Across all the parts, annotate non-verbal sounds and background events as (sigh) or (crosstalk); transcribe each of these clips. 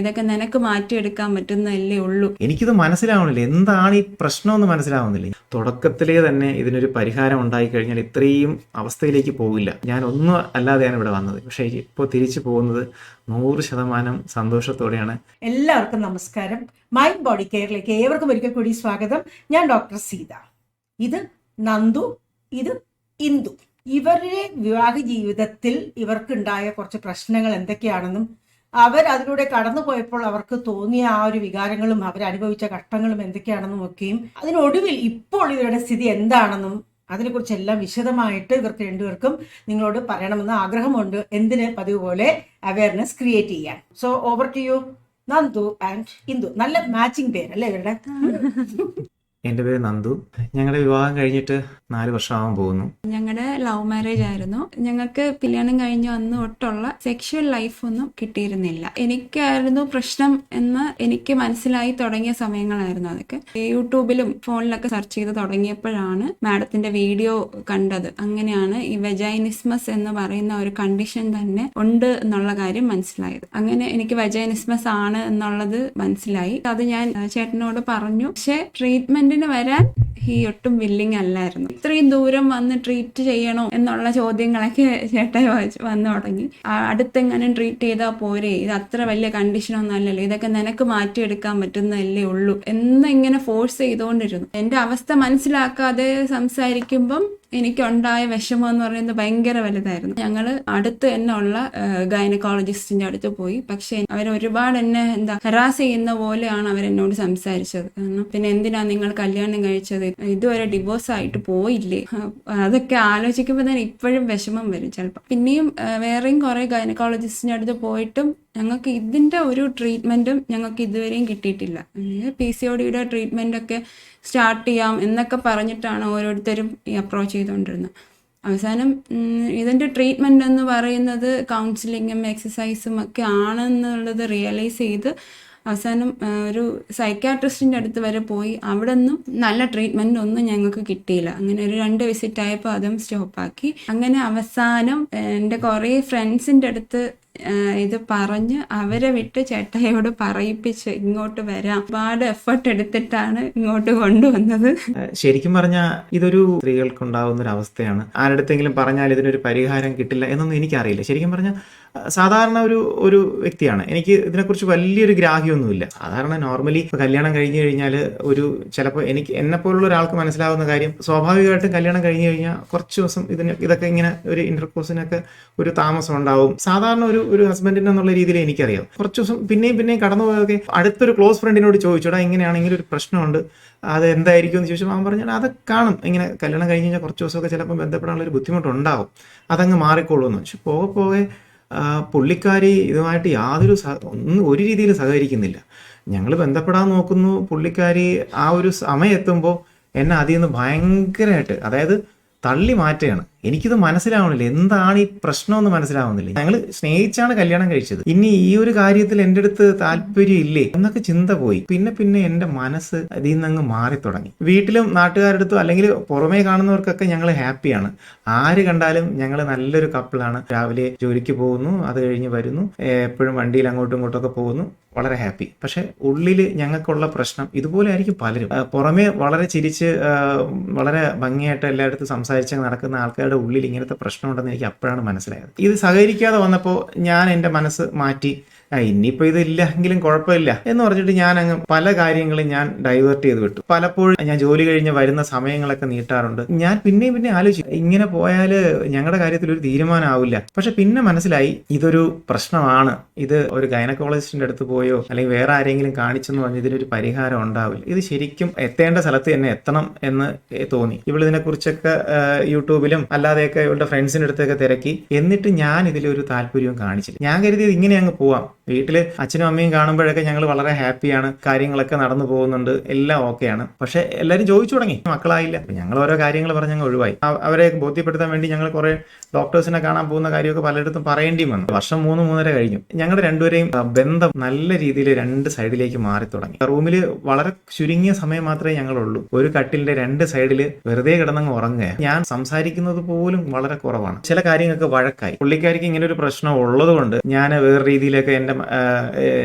ഇതൊക്കെ നിനക്ക് മാറ്റിയെടുക്കാൻ പറ്റുന്നതല്ലേ ഉള്ളൂ. എനിക്കിത് മനസ്സിലാവുന്നില്ല എന്താണ് ഈ പ്രശ്നം പ്രശ്നമെന്ന് മനസ്സിലാവുന്നില്ല. തുടക്കത്തിലേ തന്നെ ഇതിനൊരു പരിഹാരം ഉണ്ടായി കഴിഞ്ഞാൽ ഇത്രയും അവസ്ഥയിലേക്ക് പോകില്ല ഞാൻ ഒന്നും അല്ലാതെയാണ് ഇവിടെ വന്നത്. പക്ഷേ ഇപ്പോൾ തിരിച്ചു പോകുന്നത് നൂറ് ശതമാനം സന്തോഷത്തോടെയാണ്. എല്ലാവർക്കും നമസ്കാരം. മൈൻഡ് ബോഡി കെയറിലേക്ക് ഏവർക്കും ഒരിക്കൽ കൂടി സ്വാഗതം. ഞാൻ ഡോക്ടർ സീത. ഇത് നന്ദു ഇത് ഇന്ദു. ഇവരുടെ വിവാഹ ജീവിതത്തിൽ ഇവർക്കുണ്ടായ കുറച്ച് പ്രശ്നങ്ങൾ എന്തൊക്കെയാണെന്നും അവർ അതിലൂടെ കടന്നു പോയപ്പോൾ അവർക്ക് തോന്നിയ ആ ഒരു വികാരങ്ങളും അവർ അനുഭവിച്ച കഷ്ടങ്ങളും എന്തൊക്കെയാണെന്നും ഒക്കെയും അതിനൊടുവിൽ ഇപ്പോൾ ഇവരുടെ സ്ഥിതി എന്താണെന്നും അതിനെക്കുറിച്ചെല്ലാം വിശദമായിട്ട് ഇവർക്ക് രണ്ടുപേർക്കും നിങ്ങളോട് പറയണമെന്ന് ആഗ്രഹമുണ്ട്. എന്തിന്? പതിവ് പോലെ അവയർനെസ് ക്രിയേറ്റ് ചെയ്യാൻ. So over to you Nandu and Indu നല്ല മാച്ചിങ് പേര് അല്ലേ ഇവരുടെ? എന്റെ പേര് നന്ദു. ഞങ്ങളുടെ വിവാഹം കഴിഞ്ഞിട്ട് നാല് വർഷമാകാൻ പോകുന്നു. ഞങ്ങളുടെ ലവ് മാരേജ് ആയിരുന്നു. ഞങ്ങൾക്ക് കല്യാണം കഴിഞ്ഞ അന്ന് തൊട്ടുള്ള സെക്ഷൽ ലൈഫ് ഒന്നും കിട്ടിയിരുന്നില്ല. എനിക്കായിരുന്നു പ്രശ്നം എന്ന് എനിക്ക് മനസ്സിലായി തുടങ്ങിയ സമയങ്ങളായിരുന്നു അതൊക്കെ. യൂട്യൂബിലും ഫോണിലൊക്കെ സെർച്ച് ചെയ്ത് തുടങ്ങിയപ്പോഴാണ് മാഡത്തിന്റെ വീഡിയോ കണ്ടത്. അങ്ങനെയാണ് ഈ വെജൈനിസ്മസ് എന്ന് പറയുന്ന ഒരു കണ്ടീഷൻ തന്നെ ഉണ്ട് എന്നുള്ള കാര്യം മനസ്സിലായത്. അങ്ങനെ എനിക്ക് വെജൈനിസ്മസ് ആണ് എന്നുള്ളത് മനസ്സിലായി. അത് ഞാൻ ചേട്ടനോട് പറഞ്ഞു. പക്ഷെ ട്രീറ്റ്മെന്റിന് വരാൻ ഹീ ഒട്ടും വില്ലിങ് അല്ലായിരുന്നു. ഇത്രയും ദൂരം വന്ന് ട്രീറ്റ് ചെയ്യണോ എന്നുള്ള ചോദ്യങ്ങളൊക്കെ ചേട്ടായി വ- വന്നു തുടങ്ങി. അടുത്തെങ്ങാനും ട്രീറ്റ് ചെയ്താൽ പോരെ. ഇത് അത്ര വലിയ കണ്ടീഷനൊന്നും അല്ലല്ലോ. ഇതൊക്കെ നിനക്ക് മാറ്റിയെടുക്കാൻ പറ്റുന്നതല്ലേ ഉള്ളൂ. എന്നിങ്ങനെ ഫോഴ്സ് ചെയ്തുകൊണ്ടിരുന്നു എന്റെ അവസ്ഥ മനസ്സിലാക്കാതെ സംസാരിക്കുമ്പം എനിക്കുണ്ടായ വിഷമം എന്ന് പറയുന്നത് ഭയങ്കര വലുതായിരുന്നു. ഞങ്ങൾ അടുത്ത് തന്നെ ഉള്ള ഗൈനക്കോളജിസ്റ്റിന്റെ അടുത്ത് പോയി. പക്ഷെ അവർ ഒരുപാട് എന്നെ എന്താ ഹരാസ് ചെയ്യുന്ന പോലെയാണ് അവർ എന്നോട് സംസാരിച്ചത്. കാരണം പിന്നെ എന്തിനാ നിങ്ങൾ കല്യാണം കഴിച്ചത്? ഇതുവരെ ഡിവോഴ്സ് ആയിട്ട് പോയില്ലേ? അതൊക്കെ ആലോചിക്കുമ്പോൾ തന്നെ ഇപ്പോഴും വിഷമം വരും ചിലപ്പോൾ പിന്നെയും വേറെയും കുറെ ഗൈനക്കോളജിസ്റ്റിന്റെ അടുത്ത് പോയിട്ടും ഞങ്ങൾക്ക് ഇതിന്റെ ഒരു ട്രീറ്റ്മെന്റും ഞങ്ങൾക്ക് ഇതുവരെയും കിട്ടിയിട്ടില്ല. പി സി ഒ ഡിയുടെ ട്രീറ്റ്മെന്റ് ഒക്കെ സ്റ്റാർട്ട് ചെയ്യാം എന്നൊക്കെ പറഞ്ഞിട്ടാണ് ഓരോരുത്തരും ഈ അപ്രോച്ച് ചെയ്തുകൊണ്ടിരുന്നത് അവസാനം ഇതിന്റെ ട്രീറ്റ്മെന്റ് എന്ന് പറയുന്നത് കൗൺസിലിങ്ങും എക്സസൈസും ഒക്കെ ആണെന്നുള്ളത് റിയലൈസ് ചെയ്ത് അവസാനം ഒരു സൈക്കാട്രിസ്റ്റിന്റെ അടുത്ത് വരെ പോയി. അവിടെ നിന്നും നല്ല ട്രീറ്റ്മെന്റ് ഒന്നും ഞങ്ങൾക്ക് കിട്ടിയില്ല. അങ്ങനെ ഒരു രണ്ട് വിസിറ്റ് ആയപ്പോൾ അതും സ്റ്റോപ്പാക്കി അങ്ങനെ അവസാനം എന്റെ കുറേ ഫ്രണ്ട്സിന്റെ അടുത്ത് ഇത് പറഞ്ഞ് അവരെ വിട്ട് ചേട്ടയോട് പറയിപ്പിച്ച് ഇങ്ങോട്ട് വരാം. ഒരുപാട് എഫർട്ട് എടുത്തിട്ടാണ് ഇങ്ങോട്ട് കൊണ്ടുവന്നത്. ശരിക്കും പറഞ്ഞാൽ ഇതൊരു സ്ത്രീകൾക്കുണ്ടാവുന്ന ഒരു അവസ്ഥയാണ്. ആരുടെങ്കിലും പറഞ്ഞാൽ ഇതിനൊരു പരിഹാരം കിട്ടില്ല എന്നൊന്നും എനിക്കറിയില്ല. ശരിക്കും പറഞ്ഞാൽ സാധാരണ ഒരു ഒരു വ്യക്തിയാണ്. എനിക്ക് ഇതിനെക്കുറിച്ച് വലിയൊരു ഗ്രാഹ്യമൊന്നുമില്ല. സാധാരണ നോർമലി ഇപ്പോൾ കല്യാണം കഴിഞ്ഞു കഴിഞ്ഞാൽ ഒരു ചിലപ്പോൾ എനിക്ക് എന്നെ പോലുള്ള ഒരാൾക്ക് മനസ്സിലാവുന്ന കാര്യം സ്വാഭാവികമായിട്ടും കല്യാണം കഴിഞ്ഞു കഴിഞ്ഞാൽ കുറച്ച് ദിവസം ഇതിന് ഇതൊക്കെ ഇങ്ങനെ ഒരു ഇന്റർകോഴ്സിനൊക്കെ ഒരു താമസം ഉണ്ടാവും. സാധാരണ ഒരു ഒരു ഹസ്ബൻഡിന് എന്നുള്ള രീതിയിൽ എനിക്കറിയാം കുറച്ച് ദിവസം പിന്നെയും പിന്നെയും കടന്നു പോയൊക്കെ അടുത്തൊരു ക്ലോസ് ഫ്രണ്ടിനോട് ചോദിച്ചോടാ ഇങ്ങനെയാണെങ്കിൽ ഒരു പ്രശ്നമുണ്ട്. അത് എന്തായിരിക്കും എന്ന് ചോദിച്ചപ്പോൾ അവൻ പറഞ്ഞാൽ അത് കാണും. ഇങ്ങനെ കല്യാണം കഴിഞ്ഞ് കഴിഞ്ഞാൽ കുറച്ച് ദിവസമൊക്കെ ചിലപ്പോൾ ബന്ധപ്പെടാനുള്ള ഒരു ബുദ്ധിമുട്ടുണ്ടാവും. അതങ്ങ് മാറിക്കോളൂന്ന് പക്ഷെ പോകെ പോകെ പുള്ളിക്കാരി ഇതുമായിട്ട് യാതൊരു ഒന്നും ഒരു രീതിയിൽ സഹകരിക്കുന്നില്ല. ഞങ്ങൾ ബന്ധപ്പെടാൻ നോക്കുന്നു പുള്ളിക്കാരി ആ ഒരു സമയം എത്തുമ്പോൾ എന്നെ അതിൽ നിന്ന് ഭയങ്കരമായിട്ട് അതായത് തള്ളി മാറ്റുകയാണ്. എനിക്കിത് മനസ്സിലാവണില്ല. എന്താണ് ഈ പ്രശ്നമെന്ന് മനസ്സിലാവുന്നില്ല. ഞങ്ങൾ സ്നേഹിച്ചാണ് കല്യാണം കഴിച്ചത്. ഇനി ഈ ഒരു കാര്യത്തിൽ എന്റെ അടുത്ത് താല്പര്യം ഇല്ലേ? എന്നൊക്കെ ചിന്ത പോയി. പിന്നെ പിന്നെ എന്റെ മനസ്സ് അതിൽ നിന്ന് അങ്ങ് മാറി തുടങ്ങി വീട്ടിലും നാട്ടുകാരുടെ അടുത്തും അല്ലെങ്കിൽ പുറമേ കാണുന്നവർക്കൊക്കെ ഞങ്ങൾ ഹാപ്പിയാണ്. ആര് കണ്ടാലും ഞങ്ങൾ നല്ലൊരു കപ്പിളാണ്. രാവിലെ ജോലിക്ക് പോകുന്നു അത് കഴിഞ്ഞ് വരുന്നു. എപ്പോഴും വണ്ടിയിൽ അങ്ങോട്ടും ഇങ്ങോട്ടും ഒക്കെ പോകുന്നു. വളരെ ഹാപ്പി. പക്ഷെ ഉള്ളിൽ ഞങ്ങൾക്കുള്ള പ്രശ്നം ഇതുപോലെ ആയിരിക്കും പലരും. പുറമേ വളരെ ചിരിച്ച് വളരെ ഭംഗിയായിട്ട് എല്ലായിടത്തും സംസാരിച്ച് നടക്കുന്ന ആൾക്കാരുടെ ഉള്ളിൽ ഇങ്ങനത്തെ പ്രശ്നമുണ്ടെന്ന് എനിക്ക് അപ്പോഴാണ് മനസ്സിലായത്. ഇത് സഹകരിക്കാതെ വന്നപ്പോൾ ഞാൻ എന്റെ മനസ്സ് മാറ്റി ആ, ഇതില്ലെങ്കിലും കുഴപ്പമില്ല എന്ന് പറഞ്ഞിട്ട് ഞാൻ അങ്ങ് പല കാര്യങ്ങളും ഞാൻ ഡൈവേർട്ട് ചെയ്ത് വിട്ടു. പലപ്പോഴും ഞാൻ ജോലി കഴിഞ്ഞ് വരുന്ന സമയങ്ങളൊക്കെ നീട്ടാറുണ്ട്. ഞാൻ പിന്നെയും പിന്നെ ആലോചിച്ചു. ഇങ്ങനെ പോയാൽ ഞങ്ങളുടെ കാര്യത്തിൽ ഒരു തീരുമാനമാവില്ല. പക്ഷെ പിന്നെ മനസ്സിലായി ഇതൊരു പ്രശ്നമാണ്. ഇത് ഒരു ഗൈനക്കോളജിസ്റ്റിന്റെ അടുത്ത് പോയോ അല്ലെങ്കിൽ വേറെ ആരെങ്കിലും കാണിച്ചെന്ന് പറഞ്ഞ് ഇതിനൊരു പരിഹാരം ഉണ്ടാവില്ല. ഇത് ശരിക്കും എത്തേണ്ട സ്ഥലത്ത് തന്നെ എത്തണം എന്ന് തോന്നി. ഇവളിതിനെക്കുറിച്ചൊക്കെ യൂട്യൂബിലും അല്ലാതെയൊക്കെ ഇവളുടെ ഫ്രണ്ട്സിന്റെ അടുത്തൊക്കെ തിരക്കി. എന്നിട്ട് ഞാൻ ഇതിലൊരു താല്പര്യവും കാണിച്ചില്ല. ഞാൻ കരുതിയത് ഇങ്ങനെ അങ്ങ് പോവാം. വീട്ടിൽ അച്ഛനും അമ്മയും കാണുമ്പോഴൊക്കെ ഞങ്ങൾ വളരെ ഹാപ്പിയാണ്. കാര്യങ്ങളൊക്കെ നടന്നു പോകുന്നുണ്ട്. എല്ലാം ഓക്കെയാണ്. പക്ഷെ എല്ലാവരും ചോദിച്ചു തുടങ്ങി. മക്കളായില്ല. ഞങ്ങൾ ഓരോ കാര്യങ്ങൾ പറഞ്ഞ് ഞങ്ങൾ ഒഴിവായി. അവരെ ബോധ്യപ്പെടുത്താൻ വേണ്ടി ഞങ്ങൾ കുറെ ഡോക്ടേഴ്സിനെ കാണാൻ പോകുന്ന കാര്യമൊക്കെ പലയിടത്തും പറയേണ്ടി വന്നു. വർഷം മൂന്ന് മൂന്നര കഴിഞ്ഞു. ഞങ്ങളുടെ രണ്ടുപേരെയും ബന്ധം നല്ല രീതിയിൽ രണ്ട് സൈഡിലേക്ക് മാറി തുടങ്ങി. റൂമിൽ വളരെ ചുരുങ്ങിയ സമയം മാത്രമേ ഞങ്ങളുള്ളൂ. ഒരു കട്ടിലിന്റെ രണ്ട് സൈഡിൽ വെറുതെ കിടന്നങ്ങ് ഉറങ്ങുക. ഞാൻ സംസാരിക്കുന്നത് പോലും വളരെ കുറവാണ്. ചില കാര്യങ്ങൾക്ക് വഴക്കായി. പുള്ളിക്കാരിക്ക് ഇങ്ങനെ ഒരു പ്രശ്നം ഉള്ളതുകൊണ്ട് ഞാൻ വേറെ രീതിയിലൊക്കെ എന്റെ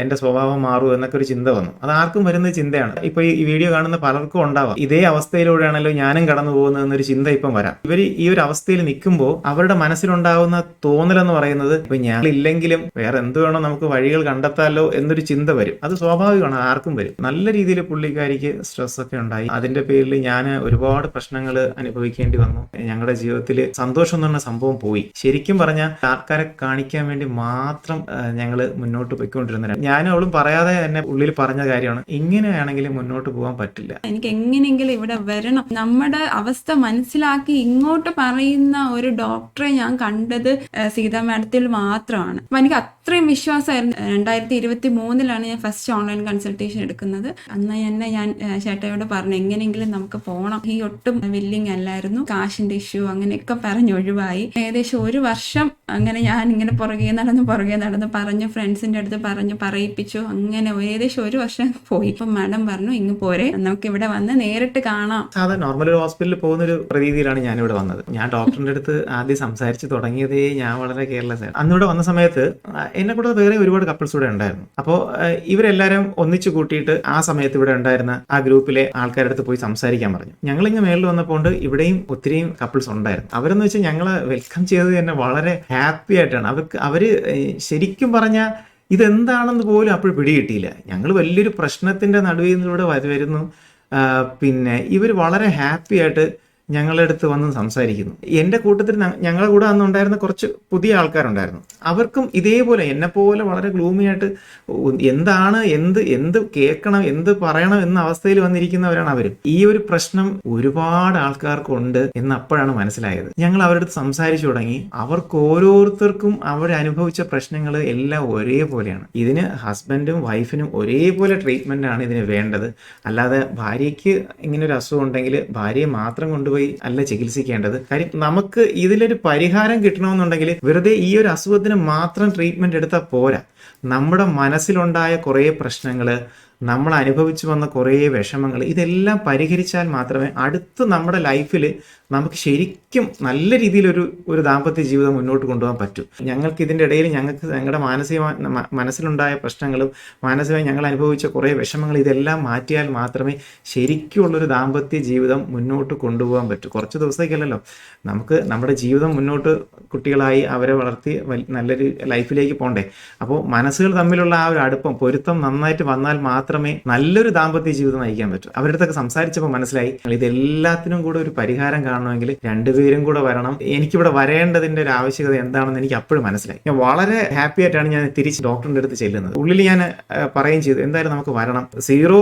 എന്റെ സ്വഭാവം മാറും എന്നൊക്കെ ഒരു ചിന്ത വന്നു. അത് ആർക്കും വരുന്ന ചിന്തയാണ്. ഇപ്പൊ ഈ വീഡിയോ കാണുന്ന പലർക്കും ഉണ്ടാവാം. ഇതേ അവസ്ഥയിലൂടെയാണല്ലോ ഞാനും കടന്നു പോകുന്നത് എന്നൊരു ചിന്ത ഇപ്പം വരാം. ഇവർ ഈ ഒരു അവസ്ഥയിൽ നിൽക്കുമ്പോൾ അവരുടെ മനസ്സിലുണ്ടാവുന്ന തോന്നലെന്ന് പറയുന്നത് ഇപ്പൊ ഇല്ലെങ്കിലും വേറെ എന്ത് വേണോ നമുക്ക് വഴികൾ കണ്ടെത്താലോ എന്നൊരു ചിന്ത വരും. അത് സ്വാഭാവികമാണ് ആർക്കും വരും. നല്ല രീതിയിൽ പുള്ളിക്കാരിക്ക് സ്ട്രെസ് ഒക്കെ ഉണ്ടായി. അതിന്റെ പേരിൽ ഞാൻ ഒരുപാട് പ്രശ്നങ്ങൾ അനുഭവിക്കേണ്ടി വന്നു. ഞങ്ങളുടെ ജീവിതത്തിൽ സന്തോഷം എന്ന് പറഞ്ഞ സംഭവം പോയി. ശരിക്കും പറഞ്ഞാൽ ആൾക്കാരെ കാണിക്കാൻ വേണ്ടി മാത്രം ഞങ്ങൾ മുന്നോട്ട് പോയിക്കൊണ്ടിരുന്ന ഞാനും അവളും പറയാതെ തന്നെ ഉള്ളിൽ പറഞ്ഞ കാര്യമാണ്. ഇങ്ങനെയാണെങ്കിലും മുന്നോട്ട് പോകാൻ പറ്റില്ല. എനിക്ക് എങ്ങനെയെങ്കിലും ഇവിടെ വരണം. നമ്മുടെ അവസ്ഥ മനസ്സിലാക്കി ഇങ്ങോട്ട് പറയുന്ന ഒരു ഡോക്ടറെ ഞാൻ കണ്ടത് സീതാ മാഡത്തിൽ മാത്രമാണ്. അപ്പൊ എനിക്ക് അത്രയും വിശ്വാസമായിരുന്നു. രണ്ടായിരത്തി ഇരുപത്തി മൂന്നിലാണ് ഞാൻ ഫസ്റ്റ് ഓൺലൈൻ കൺസൾട്ടേഷൻ എടുക്കുന്നത്. അന്ന് തന്നെ ഞാൻ ചേട്ടയോട് പറഞ്ഞു എങ്ങനെയെങ്കിലും നമുക്ക് പോകണം ഈ ഒട്ടും വില്ലിങ് അല്ലായിരുന്നു. കാശിന്റെ ഇഷ്യൂ അങ്ങനെയൊക്കെ പറഞ്ഞ് ഒഴിവായി. ഏകദേശം ഒരു വർഷം അങ്ങനെ ഞാൻ ഇങ്ങനെ പുറകെ നടന്ന് പുറകെ നടന്ന് പറഞ്ഞു ഫ്രണ്ട്സിന്റെ അടുത്ത് പറഞ്ഞു പറയിപ്പിച്ചു. അങ്ങനെ ഏകദേശം ഒരു വർഷം പോയി. ഇപ്പം മാഡം പറഞ്ഞു ഇങ്ങ് പോരെ നമുക്ക് ഇവിടെ വന്ന് നേരിട്ട് കാണാം. സാധാരണ നോർമൽ ഒരു ഹോസ്പിറ്റലിൽ പോകുന്ന ഒരു പ്രതീതിയിലാണ് ഞാൻ ഇവിടെ വന്നത്. ഞാൻ ഡോക്ടറിന്റെ അടുത്ത് ആദ്യം സംസാരിച്ച് തുടങ്ങിയതേ ഞാൻ വളരെ കെയർലെസ് അന്നിവിടെ അന്ന് വന്ന സമയത്ത് എന്നെ കൂടാതെ വേറെ ഒരുപാട് കപ്പിൾസ് ഇവിടെ ഉണ്ടായിരുന്നു. അപ്പോൾ ഇവരെല്ലാവരും ഒന്നിച്ചു കൂട്ടിയിട്ട് ആ സമയത്ത് ഇവിടെ ഉണ്ടായിരുന്ന ആ ഗ്രൂപ്പിലെ ആൾക്കാരുടെ അടുത്ത് പോയി സംസാരിക്കാൻ പറഞ്ഞു. ഞങ്ങൾ ഇങ്ങനെ മേളിൽ വന്നപ്പോൾ ഇവിടെയും ഒത്തിരിയും കപ്പിൾസ് ഉണ്ടായിരുന്നു. അവരെന്ന് വെച്ചാൽ ഞങ്ങളെ വെൽക്കം ചെയ്തത് തന്നെ വളരെ ഹാപ്പി ആയിട്ടാണ്. അവർക്ക് അവർ ശരിക്കും പറഞ്ഞാൽ ഇതെന്താണെന്ന് പോലും അപ്പോൾ പിടികിട്ടിയില്ല. ഞങ്ങൾ വലിയൊരു പ്രശ്നത്തിന്റെ നടുവിൽ നിന്നിലൂടെ വരു- വരുന്നു പിന്നെ ഇവർ വളരെ ഹാപ്പി ആയിട്ട് ഞങ്ങളുടെ അടുത്ത് വന്ന് സംസാരിക്കുന്നു. എന്റെ കൂട്ടത്തിൽ ഞങ്ങളുടെ കൂടെ അന്ന് ഉണ്ടായിരുന്ന കുറച്ച് പുതിയ ആൾക്കാരുണ്ടായിരുന്നു. അവർക്കും ഇതേപോലെ എന്നെ പോലെ വളരെ ഗ്ലൂമി ആയിട്ട് എന്താണ് എന്ത് എന്ത് കേൾക്കണം എന്ത് പറയണം എന്ന അവസ്ഥയിൽ വന്നിരിക്കുന്നവരാണ് അവർ ഈ ഒരു പ്രശ്നം ഒരുപാട് ആൾക്കാർക്കുണ്ട് എന്ന് അപ്പോഴാണ് മനസ്സിലായത്. ഞങ്ങൾ അവരുടെ സംസാരിച്ചു തുടങ്ങി. അവർക്ക് ഓരോരുത്തർക്കും അവർ അനുഭവിച്ച പ്രശ്നങ്ങൾ എല്ലാം ഒരേപോലെയാണ്. ഇതിന് ഹസ്ബൻഡും വൈഫിനും ഒരേപോലെ ട്രീറ്റ്മെന്റ് ആണ് ഇതിന് വേണ്ടത്. അല്ലാതെ ഭാര്യയ്ക്ക് ഇങ്ങനെ ഒരു അസുഖം ഉണ്ടെങ്കിൽ ഭാര്യയെ മാത്രം കൊണ്ടുപോയി അല്ല ചികിത്സിക്കേണ്ടത്. കാര്യം നമുക്ക് ഇതിലൊരു പരിഹാരം കിട്ടണമെന്നുണ്ടെങ്കിൽ വെറുതെ ഈ ഒരു അസുഖത്തിന് മാത്രം ട്രീറ്റ്മെന്റ് എടുത്താൽ പോരാ. നമ്മുടെ മനസ്സിലുണ്ടായ കുറേ പ്രശ്നങ്ങൾ നമ്മൾ അനുഭവിച്ചു വന്ന കുറേ വിഷമങ്ങൾ ഇതെല്ലാം പരിഹരിച്ചാൽ മാത്രമേ അടുത്ത് നമ്മുടെ ലൈഫിൽ നമുക്ക് ശരിക്കും നല്ല രീതിയിലൊരു ഒരു ദാമ്പത്യ ജീവിതം മുന്നോട്ട് കൊണ്ടുപോകാൻ പറ്റൂ. ഞങ്ങൾക്ക് ഇതിന്റെ ഇടയിൽ ഞങ്ങൾക്ക് ഞങ്ങളുടെ മാനസിക മനസ്സിലുണ്ടായ പ്രശ്നങ്ങളും മാനസികമായി ഞങ്ങൾ അനുഭവിച്ച കുറേ വിഷമങ്ങൾ ഇതെല്ലാം മാറ്റിയാൽ മാത്രമേ ശരിക്കുമുള്ളൊരു ദാമ്പത്യ ജീവിതം മുന്നോട്ട് കൊണ്ടുപോകാൻ പറ്റൂ. കുറച്ച് ദിവസത്തേക്കല്ലല്ലോ. നമുക്ക് നമ്മുടെ ജീവിതം മുന്നോട്ട് കുട്ടികളായി അവരെ വളർത്തി നല്ലൊരു ലൈഫിലേക്ക് പോകണ്ടേ അപ്പോൾ മനസ്സുകൾ തമ്മിലുള്ള ആ ഒരു അടുപ്പം പൊരുത്തം നന്നായിട്ട് വന്നാൽ മാത്രമേ നല്ലൊരു ദാമ്പത്യ ജീവിതം നയിക്കാൻ പറ്റൂ. അവരുടെ അടുത്തൊക്കെ സംസാരിച്ചപ്പോൾ മനസ്സിലായി ഇതെല്ലാത്തിനും കൂടെ ഒരു പരിഹാരം കാണണമെങ്കിൽ രണ്ടുപേരും കൂടെ വരണം. എനിക്കിവിടെ വരേണ്ടതിന്റെ ഒരു ആവശ്യകത എന്താണെന്ന് എനിക്ക് അപ്പോഴും മനസ്സിലായി. ഞാൻ വളരെ ഹാപ്പി ആയിട്ടാണ് ഞാൻ തിരിച്ച് ഡോക്ടറിന്റെ അടുത്ത് ചെല്ലുന്നത്. ഉള്ളിൽ ഞാൻ പറയുകയും ചെയ്തു എന്തായാലും നമുക്ക് വരണം. സീറോ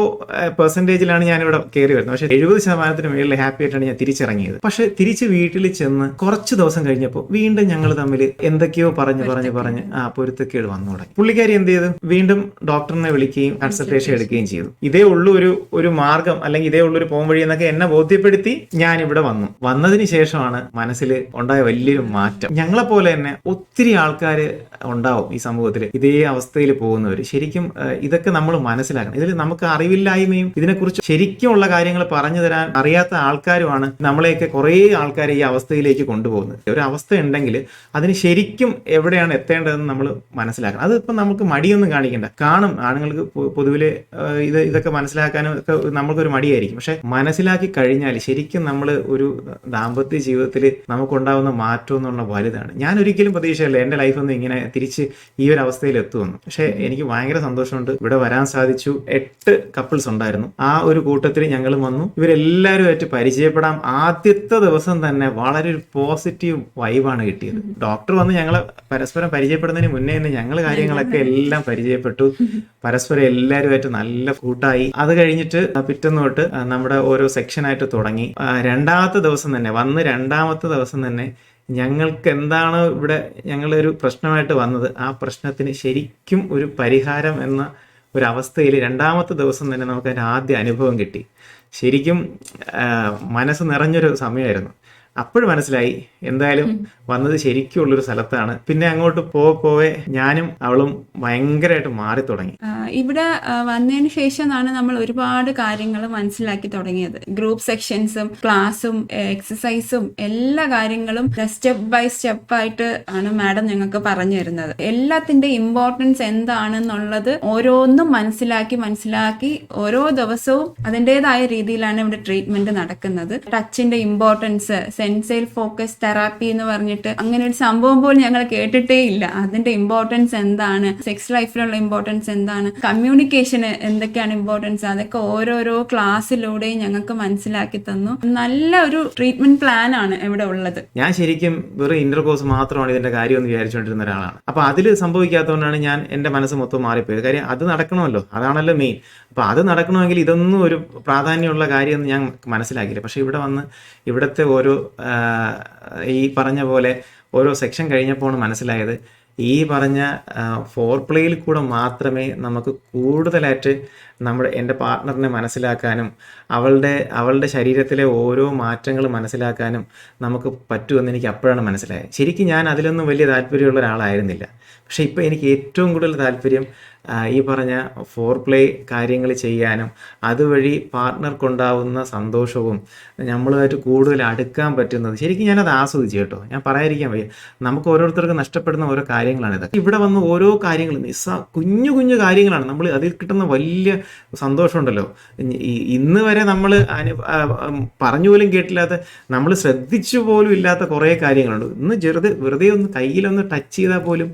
പെർസെന്റേജിലാണ് ഞാൻ ഇവിടെ കയറി വരുന്നത്. പക്ഷേ എഴുപത് ശതമാനത്തിന് മേളിൽ ഹാപ്പി ആയിട്ടാണ് ഞാൻ തിരിച്ചിറങ്ങിയത്. പക്ഷെ തിരിച്ച് വീട്ടിൽ ചെന്ന് കുറച്ച് ദിവസം കഴിഞ്ഞപ്പോൾ വീണ്ടും ഞങ്ങൾ തമ്മിൽ എന്തൊക്കെയോ പറഞ്ഞ് പറഞ്ഞ് പറഞ്ഞ് ആ പൊരുത്തക്കേട് വന്നു തുടങ്ങി. പുള്ളിക്കാരി എന്ത് ചെയ്തു? വീണ്ടും ഡോക്ടറിനെ വിളിക്കുകയും കൺസൾട്ടേഷൻ എടുക്കുകയും ചെയ്തു. ഇതേ ഉള്ളൂ ഒരു ഒരു മാർഗം അല്ലെങ്കിൽ ഇതേ ഉള്ളൂ ഒരു പോം വഴി എന്നൊക്കെ എന്നെ ബോധ്യപ്പെടുത്തി ഞാൻ ഇവിടെ വന്നു. വന്നതിന് ശേഷമാണ് മനസ്സിൽ ഉണ്ടായ വലിയൊരു മാറ്റം. ഞങ്ങളെ പോലെ തന്നെ ഒത്തിരി ആൾക്കാർ ഉണ്ടാവും ഈ സമൂഹത്തിൽ ഇതേ അവസ്ഥയിൽ പോകുന്നവർ ശരിക്കും ഇതൊക്കെ നമ്മൾ മനസ്സിലാക്കണം. ഇതിൽ നമുക്ക് അറിവില്ലായ്മയും ഇതിനെക്കുറിച്ച് ശരിക്കുമുള്ള കാര്യങ്ങൾ പറഞ്ഞു തരാൻ അറിയാത്ത ആൾക്കാരുമാണ് നമ്മളെയൊക്കെ കുറേ ആൾക്കാരെ ഈ അവസ്ഥയിലേക്ക് കൊണ്ടുപോകുന്നത്. ഒരു അവസ്ഥ ഉണ്ടെങ്കിൽ അതിന് ശരിക്കും എവിടെയാണ് എത്തേണ്ടതെന്ന് നമ്മൾ മനസ്സിലാക്കണം. അതിപ്പോൾ നമുക്ക് മടിയൊന്നും കാണിക്കേണ്ട. കാണും. ആണുങ്ങൾക്ക് പൊതുവിലെ ഇത് ഇതൊക്കെ മനസ്സിലാക്കാനും ഒക്കെ നമ്മൾക്കൊരു മടിയായിരിക്കും. പക്ഷെ മനസ്സിലാക്കി കഴിഞ്ഞാൽ ശരിക്കും നമ്മൾ ഒരു ദാമ്പത്യ ജീവിതത്തിൽ നമുക്കുണ്ടാവുന്ന മാറ്റം എന്നുള്ള വലുതാണ്. ഞാൻ ഒരിക്കലും പ്രതീക്ഷയല്ല എന്റെ ലൈഫ് ഇങ്ങനെ തിരിച്ച് ഈ ഒരു അവസ്ഥയിൽ എത്തുമെന്ന്. പക്ഷേ എനിക്ക് ഭയങ്കര സന്തോഷമുണ്ട്. ഇവിടെ വരാൻ സാധിച്ചു. എട്ട് കപ്പിൾസ് ഉണ്ടായിരുന്നു. ആ ഒരു കൂട്ടത്തിൽ ഞങ്ങൾ വന്നു. ഇവരെല്ലാവരുമായിട്ട് പരിചയപ്പെടാം. ആദ്യത്തെ ദിവസം തന്നെ വളരെ ഒരു പോസിറ്റീവ് വൈബാണ് കിട്ടിയത്. ഡോക്ടർ വന്ന് ഞങ്ങളെ പരസ്പരം പരിചയപ്പെടുന്നതിന് മുന്നേ തന്നെ ഞങ്ങൾ കാര്യങ്ങളൊക്കെ എല്ലാം പരിചയപ്പെട്ടു. പരസ്പരം എല്ലാവരുമായിട്ട് നല്ല കൂട്ടായി അത് കഴിഞ്ഞിട്ട് പിറ്റേന്ന് തൊട്ട് നമ്മുടെ ഓരോ സെക്ഷനായിട്ട് തുടങ്ങി. രണ്ടാമത്തെ ദിവസം തന്നെ വന്ന് രണ്ടാമത്തെ ദിവസം തന്നെ ഞങ്ങൾക്ക് എന്താണ് ഇവിടെ ഞങ്ങളൊരു പ്രശ്നമായിട്ട് വന്നത്? ആ പ്രശ്നത്തിന് ശരിക്കും ഒരു പരിഹാരം എന്ന ഒരു അവസ്ഥയിൽ രണ്ടാമത്തെ ദിവസം തന്നെ നമുക്ക് അതിന്റെ ആദ്യ അനുഭവം കിട്ടി. ശരിക്കും മനസ്സ് നിറഞ്ഞൊരു സമയമായിരുന്നു. അപ്പോഴും മനസ്സിലായി. എന്തായാലും വന്നത് ശരിക്കുള്ളൊരു സ്ഥലത്താണ്. പിന്നെ അങ്ങോട്ട് പോവെ പോവെ ഞാനും അവളും ഭയങ്കരമായിട്ട് മാറി തുടങ്ങി. ഇവിടെ വന്നതിന് ശേഷമാണ് നമ്മൾ ഒരുപാട് കാര്യങ്ങൾ മനസ്സിലാക്കി തുടങ്ങിയത്. ഗ്രൂപ്പ് സെക്ഷൻസും ക്ലാസ്സും എക്സസൈസും എല്ലാ കാര്യങ്ങളും സ്റ്റെപ്പ് ബൈ സ്റ്റെപ്പ് ആയിട്ട് ആണ് മാഡം ഞങ്ങൾക്ക് പറഞ്ഞു തരുന്നത്. എല്ലാത്തിന്റെ ഇമ്പോർട്ടൻസ് എന്താണെന്നുള്ളത് ഓരോന്നും മനസ്സിലാക്കി മനസ്സിലാക്കി ഓരോ ദിവസവും അതിന്റെതായ രീതിയിലാണ് ഇവിടെ ട്രീറ്റ്മെന്റ് നടക്കുന്നത്. ടച്ചിന്റെ ഇമ്പോർട്ടൻസ് സെൻസൈൽ ഫോക്കസ് തെറാപ്പി എന്ന് പറഞ്ഞിട്ട് അങ്ങനെ ഒരു സംഭവം പോലും ഞങ്ങൾ കേട്ടിട്ടേ ഇല്ല. അതിന്റെ ഇമ്പോർട്ടൻസ് എന്താണ്? സെക്സ് ലൈഫിലുള്ള ഇമ്പോർട്ടൻസ് എന്താണ്? കമ്മ്യൂണിക്കേഷന് എന്തൊക്കെയാണ് ഇമ്പോർട്ടൻസ് അതൊക്കെ ഓരോരോ ക്ലാസ്സിലൂടെയും ഞങ്ങൾക്ക് മനസ്സിലാക്കി തന്നു. നല്ല ഒരു ട്രീറ്റ്മെന്റ് പ്ലാൻ ആണ് ഇവിടെ ഉള്ളത്. ഞാൻ ശരിക്കും വെറും ഇന്റർകോഴ്സ് മാത്രമാണ് ഇതിന്റെ കാര്യം എന്ന് വിചാരിച്ചുകൊണ്ടിരുന്ന ഒരാളാണ്. അപ്പൊ അതിൽ സംഭവിക്കാത്തതുകൊണ്ടാണ് ഞാൻ എന്റെ മനസ്സ് മൊത്തം മാറിപ്പോയത്. കാര്യം അത് നടക്കണമല്ലോ. അതാണല്ലോ മെയിൻ അപ്പൊ അത് നടക്കണമെങ്കിൽ ഇതൊന്നും ഒരു പ്രാധാന്യമുള്ള കാര്യമെന്ന് ഞാൻ മനസ്സിലാക്കിയില്ല. പക്ഷേ ഇവിടെ വന്ന് ഇവിടുത്തെ ഓരോ ഈ പറഞ്ഞ പോലെ ഓരോ സെക്ഷൻ കഴിഞ്ഞപ്പോഴാണ് മനസ്സിലായത്. ഈ പറഞ്ഞ ഫോർ പ്ലേയിൽ കൂടെ മാത്രമേ നമുക്ക് കൂടുതലായിട്ട് നമ്മുടെ എന്റെ പാർട്ട്ണറിനെ മനസ്സിലാക്കാനും അവളുടെ അവളുടെ ശരീരത്തിലെ ഓരോ മാറ്റങ്ങൾ മനസ്സിലാക്കാനും നമുക്ക് പറ്റുമെന്ന് എനിക്ക് അപ്പോഴാണ് മനസ്സിലായത്. ശരിക്കും ഞാൻ അതിലൊന്നും വലിയ താല്പര്യമുള്ള ഒരാളായിരുന്നില്ല. പക്ഷേ ഇപ്പോൾ എനിക്ക് ഏറ്റവും കൂടുതൽ താല്പര്യം ഈ പറഞ്ഞ ഫോർ പ്ലേ കാര്യങ്ങൾ ചെയ്യാനും അതുവഴി പാർട്ട്ണർക്കുണ്ടാവുന്ന സന്തോഷവും നമ്മളുമായിട്ട് കൂടുതൽ അടുക്കാൻ പറ്റുന്നത്. ശരിക്കും ഞാനത് ആസ്വദിച്ചു കേട്ടോ. ഞാൻ പറയാതിരിക്കാൻ വയ്യ. നമുക്ക് ഓരോരുത്തർക്കും നഷ്ടപ്പെടുന്ന ഓരോ കാര്യങ്ങളാണിത് ഇവിടെ വന്ന് ഓരോ കാര്യങ്ങളും നിസ്സ കുഞ്ഞു കുഞ്ഞു കാര്യങ്ങളാണ്. നമ്മൾ അതിൽ കിട്ടുന്ന വലിയ സന്തോഷമുണ്ടല്ലോ. ഇന്ന് വരെ നമ്മൾ അനു പറഞ്ഞു പോലും കേട്ടില്ലാത്ത നമ്മൾ ശ്രദ്ധിച്ചു പോലും ഇല്ലാത്ത കുറേ കാര്യങ്ങളുണ്ട്. ഇന്ന് ചെറുത് വെറുതെ ഒന്ന് കയ്യിലൊന്ന് ടച്ച് ചെയ്താൽ പോലും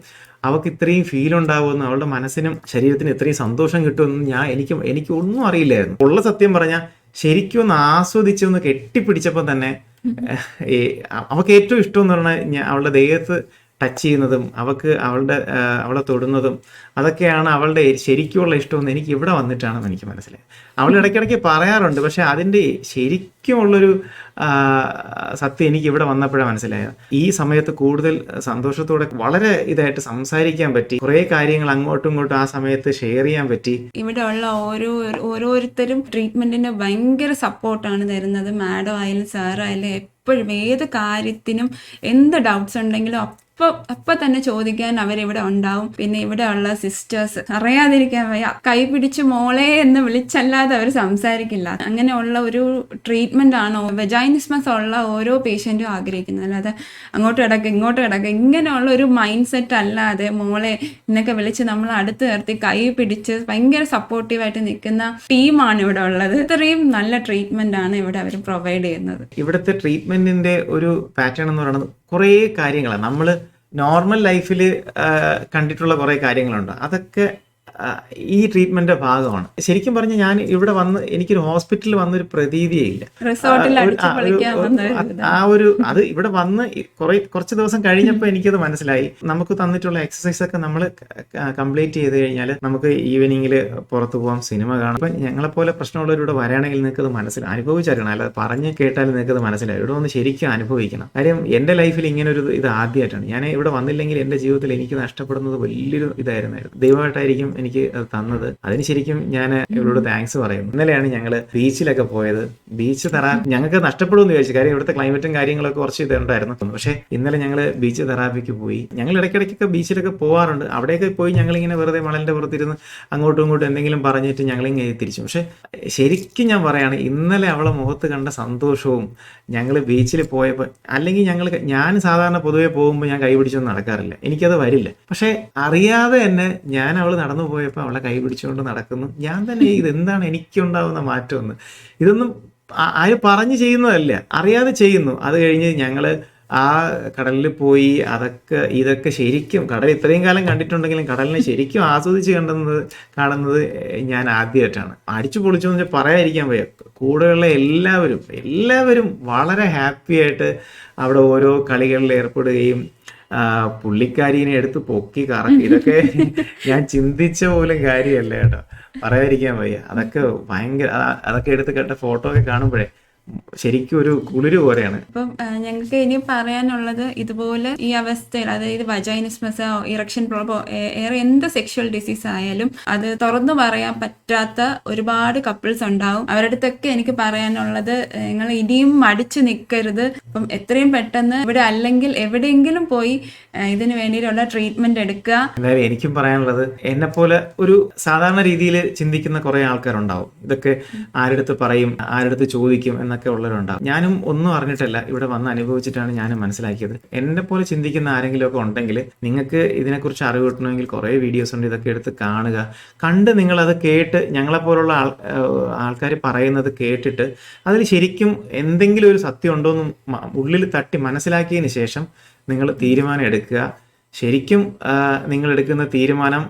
അവൾക്ക് ഇത്രയും ഫീൽ ഉണ്ടാവുമെന്ന് അവളുടെ മനസ്സിനും ശരീരത്തിനും ഇത്രയും സന്തോഷം കിട്ടുമെന്ന് ഞാൻ എനിക്ക് എനിക്ക് ഒന്നും അറിയില്ലായിരുന്നു. ഉള്ള സത്യം പറഞ്ഞാൽ ശരിക്കും ഒന്ന് ആസ്വദിച്ച് ഒന്ന് കെട്ടിപ്പിടിച്ചപ്പോൾ തന്നെ അവൾക്ക് ഏറ്റവും ഇഷ്ടം എന്ന് പറഞ്ഞാൽ ഞാൻ അവളുടെ ദേഹത്ത് ടച്ച് ചെയ്യുന്നതും അവൾക്ക് അവളുടെ അവളെ തൊടുന്നതും അതൊക്കെയാണ് അവളുടെ ശരിക്കുമുള്ള ഇഷ്ടമെന്ന് എനിക്ക് ഇവിടെ വന്നിട്ടാണെന്ന് എനിക്ക് മനസ്സിലായി. അവൾ ഇടയ്ക്കിടയ്ക്ക് പറയാറുണ്ട് പക്ഷെ അതിന്റെ ശരിക്കുമുള്ളൊരു സത്യം എനിക്ക് ഇവിടെ വന്നപ്പോഴാണ് മനസ്സിലായത്. ഈ സമയത്ത് കൂടുതൽ സന്തോഷത്തോടെ വളരെ ഇതായിട്ട് സംസാരിക്കാൻ പറ്റി കുറേ കാര്യങ്ങൾ അങ്ങോട്ടും ഇങ്ങോട്ടും ആ സമയത്ത് ഷെയർ ചെയ്യാൻ പറ്റി. ഇവിടെ ഉള്ള ഓരോ ഓരോരുത്തരും ട്രീറ്റ്മെന്റിന് ഭയങ്കര സപ്പോർട്ടാണ് തരുന്നത്. മാഡം ആയാലും സാറായാലും എപ്പോഴും ഏത് കാര്യത്തിനും എന്ത് ഡൗട്ട്സ് ഉണ്ടെങ്കിലും അപ്പൊ അപ്പൊ തന്നെ ചോദിക്കാൻ അവരിവിടെ ഉണ്ടാവും. പിന്നെ ഇവിടെ ഉള്ള സിസ്റ്റേഴ്സ് അറിയാതിരിക്കാൻ വയ്യ. കൈ പിടിച്ച് മോളെ എന്ന് വിളിച്ചല്ലാതെ അവർ സംസാരിക്കില്ല. അങ്ങനെയുള്ള ഒരു ട്രീറ്റ്മെന്റ് ആണോ? വെജൈനിസ്മസ് ഉള്ള ഓരോ പേഷ്യന്റും ആഗ്രഹിക്കുന്നത്. അല്ലാതെ അങ്ങോട്ട് കിടക്കുക ഇങ്ങോട്ട് കിടക്കുക ഇങ്ങനെയുള്ള ഒരു മൈൻഡ് സെറ്റ് അല്ലാതെ മോളെ എന്നൊക്കെ വിളിച്ച് നമ്മൾ അടുത്ത് നിർത്തി കൈ പിടിച്ച് ഭയങ്കര സപ്പോർട്ടീവായിട്ട് നിൽക്കുന്ന ടീമാണ് ഇവിടെ ഉള്ളത്. ഇത്രയും നല്ല ട്രീറ്റ്മെന്റ് ആണ് ഇവിടെ അവർ പ്രൊവൈഡ് ചെയ്യുന്നത്. ഇവിടുത്തെ ട്രീറ്റ്മെന്റിന്റെ ഒരു പാറ്റേൺ എന്ന് പറയുന്നത് കുറേ കാര്യങ്ങളാണ്. നമ്മൾ നോർമൽ ലൈഫിൽ കണ്ടിട്ടുള്ള കുറേ കാര്യങ്ങളുണ്ട്. അതൊക്കെ ഈ ട്രീറ്റ്മെന്റിന്റെ ഭാഗമാണ്. ശരിക്കും പറഞ്ഞ ഞാൻ ഇവിടെ വന്ന് എനിക്കൊരു ഹോസ്പിറ്റലിൽ വന്നൊരു പ്രതീതിയേ ഇല്ല. റിസോർട്ടിൽ ആ, ഒരു- അത് ഇവിടെ വന്ന് കുറെ കുറച്ച് ദിവസം കഴിഞ്ഞപ്പോൾ എനിക്കത് മനസ്സിലായി. നമുക്ക് തന്നിട്ടുള്ള എക്സസൈസ് ഒക്കെ നമ്മൾ കംപ്ലീറ്റ് ചെയ്ത് കഴിഞ്ഞാൽ നമുക്ക് ഈവനിങ്ങിൽ പുറത്തു പോകാം സിനിമ കാണാം. അപ്പം ഞങ്ങളെപ്പോലെ പ്രശ്നമുള്ളവരിവിടെ വരാണെങ്കിൽ നിങ്ങൾക്ക് അത് മനസ്സിലായി അനുഭവിച്ചറിയണം. അല്ലാതെ പറഞ്ഞ് കേട്ടാൽ നിങ്ങൾക്ക് അത് മനസ്സിലായി. ഇവിടെ വന്ന് ശരിക്കും അനുഭവിക്കണം. കാര്യം എന്റെ ലൈഫിൽ ഇങ്ങനെ ഒരു ഇത് ആദ്യമായിട്ടാണ് ഞാൻ ഇവിടെ വന്നില്ലെങ്കിൽ എന്റെ ജീവിതത്തിൽ എനിക്ക് നഷ്ടപ്പെടുന്നത് വലിയൊരു ഇതായിരുന്നായിരുന്നു. ദൈവമായിട്ടായിരിക്കും എനിക്ക് അത് തന്നത്. അതിന് ശരിക്കും ഞാൻ ഇവരോട് താങ്ക്സ് പറയുന്നു. ഇന്നലെയാണ് ഞങ്ങൾ ബീച്ചിലൊക്കെ പോയത്. ബീച്ച് തെറാ ഞങ്ങൾക്ക് നഷ്ടപ്പെടുമെന്ന് ചോദിച്ചു കാര്യം ഇവിടുത്തെ ക്ലൈമറ്റും കാര്യങ്ങളൊക്കെ കുറച്ച് ഇതുണ്ടായിരുന്നു. പക്ഷേ ഇന്നലെ ഞങ്ങൾ ബീച്ച് തെറാപ്പിക്ക് പോയി. ഞങ്ങൾ ഇടയ്ക്കിടയ്ക്കൊക്കെ ബീച്ചിലൊക്കെ പോകാറുണ്ട് അവിടെയൊക്കെ പോയി ഞങ്ങളിങ്ങനെ വെറുതെ മണലിന്റെ പുറത്തിരുന്ന് അങ്ങോട്ടും ഇങ്ങോട്ടും എന്തെങ്കിലും പറഞ്ഞിട്ട് ഞങ്ങളിങ്ങനെ തിരിച്ചു. പക്ഷേ ശരിക്കും ഞാൻ പറയാണ് ഇന്നലെ അവളെ മുഖത്ത് കണ്ട സന്തോഷവും ഞങ്ങൾ ബീച്ചിൽ പോയപ്പോൾ അല്ലെങ്കിൽ ഞങ്ങൾ ഞാൻ സാധാരണ പൊതുവെ പോകുമ്പോൾ ഞാൻ കൈപിടിച്ചൊന്നും നടക്കാറില്ല. എനിക്കത് വരില്ല. പക്ഷേ അറിയാതെ തന്നെ ഞാൻ അവൾ നടന്നു പോയപ്പോൾ അവളെ കൈ പിടിച്ചുകൊണ്ട് നടക്കുന്നു. ഞാൻ തന്നെ ഇതെന്താണ് എനിക്കുണ്ടാവുന്ന മാറ്റമെന്ന്. ഇതൊന്നും ആര് പറഞ്ഞു ചെയ്യുന്നതല്ല. അറിയാതെ ചെയ്യുന്നു. അത് കഴിഞ്ഞ് ഞങ്ങൾ ആ കടലിൽ പോയി അതൊക്കെ ഇതൊക്കെ ശരിക്കും കടൽ ഇത്രയും കാലം കണ്ടിട്ടുണ്ടെങ്കിലും കടലിനെ ശരിക്കും ആസ്വദിച്ച് കണ്ടുന്നത് കാണുന്നത് ഞാൻ ആദ്യമായിട്ടാണ്. അടിച്ചു പൊളിച്ചു എന്ന് വെച്ചാൽ പറയാതിരിക്കാൻ വയ്യ. കൂടെയുള്ള എല്ലാവരും എല്ലാവരും വളരെ ഹാപ്പിയായിട്ട് അവിടെ ഓരോ കളികളിൽ ഏർപ്പെടുകയും പുള്ളിക്കാരിനെ എടുത്ത് പൊക്കി കറക്കി. ഇതൊക്കെ ഞാൻ ചിന്തിച്ച പോലും കാര്യമല്ല കേട്ടോ. പറയാതിരിക്കാൻ വയ്യ. അതൊക്കെ ഭയങ്കര അതൊക്കെ എടുത്ത് കേട്ട ഫോട്ടോ ഒക്കെ കാണുമ്പോഴേ ശരിക്കും ഒരു കുളിര് പോലെയാണ്. അപ്പം ഞങ്ങൾക്ക് ഇനി പറയാനുള്ളത് ഇതുപോലെ ഈ അവസ്ഥയിൽ അതായത് വജൈനിസ്മസ് ഇറക്ഷൻ പ്രോബോ ഏറെ എന്ത് സെക്ഷൽ ഡിസീസ് ആയാലും അത് തുറന്നു പറയാൻ പറ്റാത്ത ഒരുപാട് കപ്പിൾസ് ഉണ്ടാവും. അവരുടെ അടുത്തൊക്കെ എനിക്ക് പറയാനുള്ളത് നിങ്ങൾ ഇനിയും മടിച്ചു നിൽക്കരുത്. അപ്പം എത്രയും പെട്ടെന്ന് ഇവിടെ അല്ലെങ്കിൽ എവിടെയെങ്കിലും പോയി ഇതിനു ഇതിന് വേണ്ടിയിട്ടുള്ള ട്രീറ്റ്മെന്റ് എടുക്കുക. എന്തായാലും എനിക്കും പറയാനുള്ളത് എന്നെ പോലെ ഒരു സാധാരണ രീതിയിൽ ചിന്തിക്കുന്ന കുറെ ആൾക്കാരുണ്ടാവും. ഇതൊക്കെ ആരെടുത്ത് പറയും ആരെടുത്ത് ചോദിക്കും എന്നൊക്കെ ഉള്ളവരുണ്ടാവും. ഞാനും ഒന്നും അറിഞ്ഞിട്ടല്ല ഇവിടെ വന്ന് അനുഭവിച്ചിട്ടാണ് ഞാൻ മനസ്സിലാക്കിയത്. എന്നെ പോലെ ചിന്തിക്കുന്ന ആരെങ്കിലും ഒക്കെ ഉണ്ടെങ്കിൽ നിങ്ങൾക്ക് ഇതിനെക്കുറിച്ച് അറിവ് കിട്ടണമെങ്കിൽ കുറേ വീഡിയോസ് ഉണ്ട് ഇതൊക്കെ എടുത്ത് കാണുക. കണ്ട് നിങ്ങളത് കേട്ട് ഞങ്ങളെപ്പോലുള്ള ആൾ ആൾക്കാർ പറയുന്നത് കേട്ടിട്ട് അതിൽ ശരിക്കും എന്തെങ്കിലും ഒരു സത്യം ഉണ്ടോ ഉള്ളിൽ തട്ടി മനസ്സിലാക്കിയതിന് ശേഷം നിങ്ങൾ തീരുമാനം എടുക്കുക. ശരിക്കും നിങ്ങൾ എടുക്കുന്ന തീരുമാനം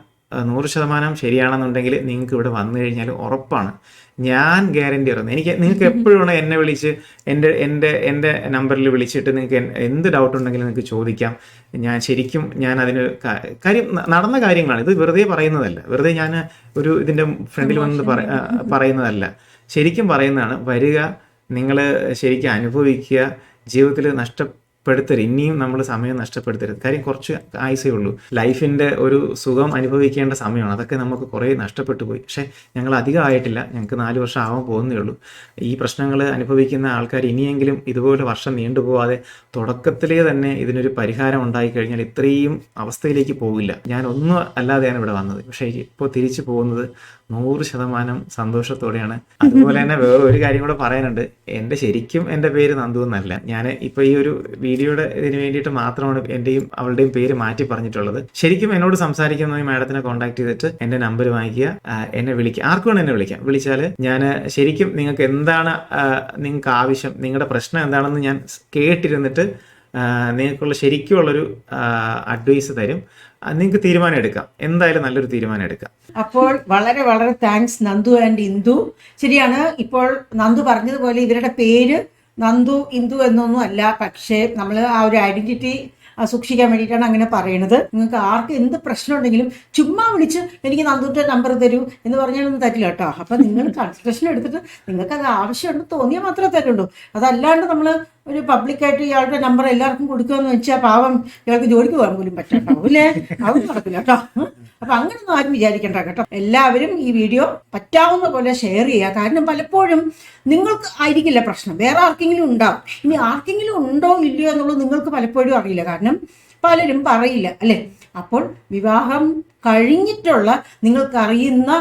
നൂറ് ശതമാനം ശരിയാണെന്നുണ്ടെങ്കിൽ നിങ്ങൾക്ക് ഇവിടെ വന്നു കഴിഞ്ഞാൽ ഉറപ്പാണ്. ഞാൻ ഗ്യാരണ്ടി പറയുന്നത് എനിക്ക് നിങ്ങൾക്ക് (laughs) എപ്പോഴും എന്നെ വിളിച്ച് എന്റെ എന്റെ എന്റെ നമ്പറിൽ വിളിച്ചിട്ട് നിങ്ങൾക്ക് എന്ത് ഡൗട്ട് ഉണ്ടെങ്കിലും നിങ്ങൾക്ക് ചോദിക്കാം. ഞാൻ ശരിക്കും ഞാൻ അതിന് കാര്യം നടന്ന കാര്യങ്ങളാണ്. ഇത് വെറുതെ പറയുന്നതല്ല. വെറുതെ ഞാൻ ഒരു ഇതിന്റെ ഫ്രണ്ടിൽ വന്ന് പറയുന്നതല്ല. ശരിക്കും പറയുന്നതാണ് വരിക നിങ്ങൾ ശരിക്കും അനുഭവിക്കുക ജീവിതത്തിൽ നഷ്ടപ്പെടുത്തരുത് ഇനിയും നമ്മൾ സമയം നഷ്ടപ്പെടുത്തരുത്. കാര്യം കുറച്ച് ആയുസേ ഉള്ളൂ. ലൈഫിന്റെ ഒരു സുഖം അനുഭവിക്കേണ്ട സമയമാണ്. അതൊക്കെ നമുക്ക് കുറേ നഷ്ടപ്പെട്ടു പോയി. പക്ഷേ ഞങ്ങൾ അധികം ആയിട്ടില്ല. ഞങ്ങൾക്ക് നാല് വർഷം ആവാൻ പോകുന്നേ ഉള്ളൂ. ഈ പ്രശ്നങ്ങൾ അനുഭവിക്കുന്ന ആൾക്കാർ ഇനിയെങ്കിലും ഇതുപോലെ വർഷം നീണ്ടുപോകാതെ തുടക്കത്തിലേ തന്നെ ഇതിനൊരു പരിഹാരം ഉണ്ടായി കഴിഞ്ഞാൽ ഇത്രയും അവസ്ഥയിലേക്ക് പോകില്ല ഞാൻ ഒന്നും അല്ലാതെയാണ് ഇവിടെ വന്നത്. പക്ഷേ ഇപ്പോൾ തിരിച്ചു പോകുന്നത് നൂറ് ശതമാനം സന്തോഷത്തോടെയാണ്. അതുപോലെ തന്നെ വേറെ ഒരു കാര്യം കൂടെ പറയാനുണ്ട്. എന്റെ ശരിക്കും എന്റെ പേര് നന്ദു എന്നല്ല. ഞാൻ ഇപ്പോൾ ഈ ഒരു വീഡിയോയുടെ ഇതിന് വേണ്ടിയിട്ട് മാത്രമാണ് എന്റെയും അവളുടെയും പേര് മാറ്റി പറഞ്ഞിട്ടുള്ളത്. ശരിക്കും എന്നോട് സംസാരിക്കുന്ന മാഡത്തിനെ കോൺടാക്ട് ചെയ്തിട്ട് എന്റെ നമ്പർ വാങ്ങിക്കുക എന്നെ വിളിക്കുക ആർക്കും എന്നെ വിളിക്കാം. വിളിച്ചാൽ ഞാൻ ശരിക്കും നിങ്ങൾക്ക് എന്താണ് നിങ്ങൾക്ക് ആവശ്യം നിങ്ങളുടെ പ്രശ്നം എന്താണെന്ന് ഞാൻ കേട്ടിരുന്നിട്ട് നിങ്ങൾക്കുള്ള ശരിക്കുള്ളൊരു അഡ്വൈസ് തരും. നിങ്ങൾക്ക് തീരുമാനം എടുക്കാം. എന്തായാലും നല്ലൊരു തീരുമാനം എടുക്കാം. അപ്പോൾ വളരെ വളരെ താങ്ക്സ് നന്ദു ആൻഡ് ഇന്ദു. ശരിയാണ് ഇപ്പോൾ നന്ദു പറഞ്ഞതുപോലെ ഇവരുടെ പേര് നന്ദു ഇന്ദു എന്നൊന്നും അല്ല പക്ഷേ നമ്മൾ ആ ഒരു ഐഡന്റിറ്റി സൂക്ഷിക്കാൻ വേണ്ടിയിട്ടാണ് അങ്ങനെ പറയുന്നത് നിങ്ങൾക്ക് ആർക്ക് എന്ത് പ്രശ്നം ഉണ്ടെങ്കിലും ചുമ്മാ വിളിച്ച് എനിക്ക് നന്ദുവിന്റെ നമ്പർ തരൂ എന്ന് പറഞ്ഞാലൊന്നും തരില്ല കേട്ടോ. അപ്പം നിങ്ങൾ കൺസൾട്ടേഷൻ എടുത്തിട്ട് നിങ്ങൾക്ക് അത് ആവശ്യമുണ്ട് തോന്നിയാൽ മാത്രമേ തരുള്ളൂ. അതല്ലാണ്ട് നമ്മൾ ഒരു പബ്ലിക്കായിട്ട് ഇയാളുടെ നമ്പർ എല്ലാവർക്കും കൊടുക്കുക എന്ന് വെച്ചാൽ പാവം ഇയാൾക്ക് ജോലിക്ക് പോകാൻ പോലും പറ്റണ്ടാവും അല്ലേ? അത് നടക്കില്ല കേട്ടോ. അപ്പൊ അങ്ങനൊന്നും ആരും വിചാരിക്കേണ്ട കേട്ടോ. എല്ലാവരും ഈ വീഡിയോ പറ്റാവുന്ന പോലെ ഷെയർ ചെയ്യുക. കാരണം പലപ്പോഴും നിങ്ങൾക്ക് ആയിരിക്കില്ല പ്രശ്നം. വേറെ ആർക്കെങ്കിലും ഉണ്ടാവും. ഇനി ആർക്കെങ്കിലും ഉണ്ടോ ഇല്ലയോ എന്നുള്ളത് നിങ്ങൾക്ക് പലപ്പോഴും അറിയില്ല. കാരണം പലരും പറയില്ല അല്ലെ? അപ്പോൾ വിവാഹം കഴിഞ്ഞിട്ടുള്ള നിങ്ങൾക്ക് അറിയുന്ന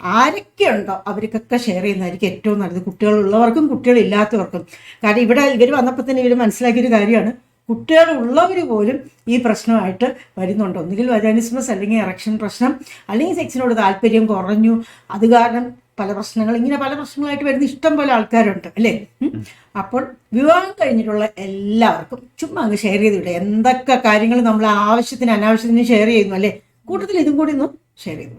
ആരൊക്കെ ഉണ്ടോ അവർക്കൊക്കെ ഷെയർ ചെയ്യുന്നതായിരിക്കും ഏറ്റവും നല്ലത്. കുട്ടികളുള്ളവർക്കും കുട്ടികളില്ലാത്തവർക്കും. കാരണം ഇവിടെ ഇവർ വന്നപ്പോൾ തന്നെ ഇവർ മനസ്സിലാക്കിയൊരു കാര്യമാണ്. കുട്ടികളുള്ളവർ പോലും ഈ പ്രശ്നമായിട്ട് വരുന്നുണ്ട്. ഒന്നുകിൽ വജാനിസ്മസ് അല്ലെങ്കിൽ എറക്ഷൻ പ്രശ്നം അല്ലെങ്കിൽ സെക്സിനോട് താല്പര്യം കുറഞ്ഞു. അത് കാരണം പല പ്രശ്നങ്ങൾ ഇങ്ങനെ പല പ്രശ്നങ്ങളായിട്ട് വരുന്ന ഇഷ്ടം പോലെ ആൾക്കാരുണ്ട് അല്ലേ? അപ്പോൾ വിവാഹം കഴിഞ്ഞിട്ടുള്ള എല്ലാവർക്കും ചുമ്മാ അങ്ങ് ഷെയർ ചെയ്തിവിടെ എന്തൊക്കെ കാര്യങ്ങൾ നമ്മൾ ആവശ്യത്തിന് അനാവശ്യത്തിന് ഷെയർ ചെയ്യുന്നു അല്ലേ? കൂട്ടത്തിൽ ഇതും കൂടി ഒന്ന് ഷെയർ ചെയ്തു